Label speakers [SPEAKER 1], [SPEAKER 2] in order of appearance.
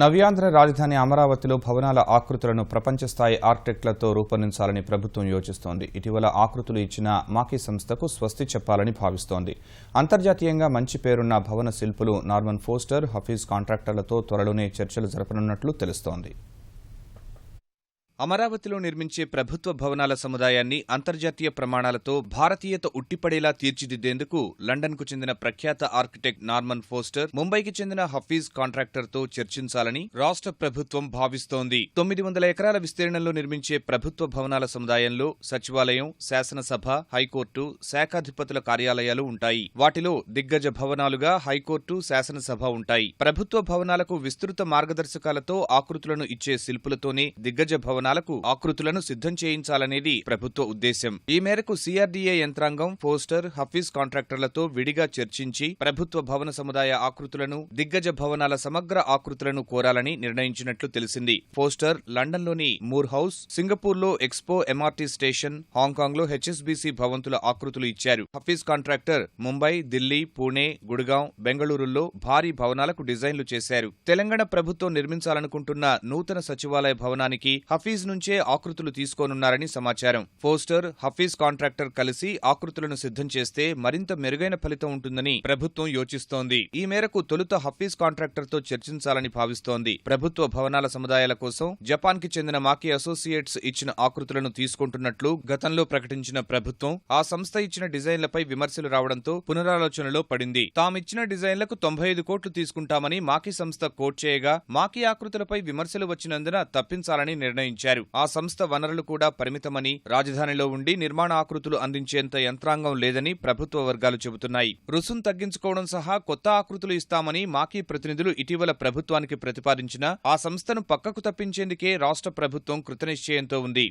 [SPEAKER 1] నవ్యాంధ్ర రాజధాని అమరావతిలో భవనాల ఆకృతులను ప్రపంచ స్థాయి ఆర్కిటెక్ట్లతో రూపొందించాలని ప్రభుత్వం యోచిస్తోంది. ఇటీవల ఆకృతులు ఇచ్చిన మాకీ సంస్థకు స్వస్తి చెప్పాలని భావిస్తోంది. అంతర్జాతీయంగా మంచి పేరున్న భవన శిల్పులు నార్మన్ ఫోస్టర్ హఫీజ్ కాంట్రాక్టర్లతో త్వరలోనే చర్చలు జరపనున్నట్లు తెలుస్తోంది.
[SPEAKER 2] అమరావతిలో నిర్మించే ప్రభుత్వ భవనాల సముదాయాన్ని అంతర్జాతీయ ప్రమాణాలతో భారతీయత ఉట్టిపడేలా తీర్చిదిద్దేందుకు లండన్కు చెందిన ప్రఖ్యాత ఆర్కిటెక్ట్ నార్మన్ ఫోస్టర్ ముంబైకి చెందిన హఫీజ్ కాంట్రాక్టర్తో చర్చించాలని రాష్ట్ర ప్రభుత్వం భావిస్తోంది. తొమ్మిది వందల ఎకరాల విస్తీర్ణంలో నిర్మించే ప్రభుత్వ భవనాల సముదాయంలో సచివాలయం శాసనసభ హైకోర్టు శాఖాధిపతుల కార్యాలయాలు ఉంటాయి. వాటిలో దిగ్గజ భవనాలుగా హైకోర్టు శాసనసభ ఉంటాయి. ప్రభుత్వ భవనాలకు విస్తృత మార్గదర్శకాలతో ఆకృతులను ఇచ్చే శిల్పులతోనే దిగ్గజ భవనాలకు ఆకృతులను సిద్ధం చేయించాలనేది ప్రభుత్వ ఉద్దేశం ఈ మేరకు సిఆర్డీఏ యంత్రాంగం పోస్టర్ హఫీజ్ కాంట్రాక్టర్లతో విడిగా చర్చించి ప్రభుత్వ భవన సముదాయ ఆకృతులను దిగ్గజ భవనాల సమగ్ర ఆకృతులను కోరాలని నిర్ణయించినట్లు తెలిసింది. పోస్టర్ లండన్లోని మూర్ హౌస్ సింగపూర్లో ఎక్స్పో ఎంఆర్టీ స్టేషన్ హాంకాంగ్లో హెచ్ఎస్బీసీ భవంతుల ఆకృతులు ఇచ్చారు. హఫీజ్ కాంట్రాక్టర్ ముంబై ఢిల్లీ పూణే గుడ్గాం బెంగళూరులో భారీ భవనాలకు డిజైన్లు చేశారు. తెలంగాణ ప్రభుత్వం నిర్మించాలనుకుంటున్న నూతన సచివాలయ భవనానికి హఫీజ్ నుంచే ఆకృతులు తీసుకోనున్నారని సమాచారం. పోస్టర్ హఫీజ్ కాంట్రాక్టర్ కలిసి ఆకృతులను సిద్ధం చేస్తే మరింత మెరుగైన ఫలితం ఉంటుందని ప్రభుత్వం యోచిస్తోంది. ఈ మేరకు తొలుత హఫీజ్ కాంట్రాక్టర్తో చర్చించాలని భావిస్తోంది. ప్రభుత్వ భవనాల సముదాయాల కోసం జపాన్కి చెందిన మాకీ అసోసియేట్స్ ఇచ్చిన ఆకృతులను తీసుకుంటున్నట్లు గతంలో ప్రకటించిన ప్రభుత్వం ఆ సంస్థ ఇచ్చిన డిజైన్లపై విమర్శలు రావడంతో పునరాలోచనలో పడింది. తామిచ్చిన డిజైన్లకు తొంభై ఐదు కోట్లు తీసుకుంటామని మాకీ సంస్థ కోట్ చేయగా మాకీ ఆకృతులపై విమర్శలు వచ్చినందున తప్పించాలని నిర్ణయించారు. ఆ సంస్థ వనరులు కూడా పరిమితమని రాజధానిలో ఉండి నిర్మాణ ఆకృతులు అందించేంత యంత్రాంగం లేదని ప్రభుత్వ వర్గాలు చెబుతున్నాయి. రుసుం తగ్గించుకోవడం సహా కొత్త ఆకృతులు ఇస్తామని మాకీ ప్రతినిధులు ఇటీవల ప్రభుత్వానికి ప్రతిపాదించిన ఆ సంస్థను పక్కకు తప్పించేందుకే రాష్ట్ర ప్రభుత్వం కృతనిశ్చయంతో ఉంది.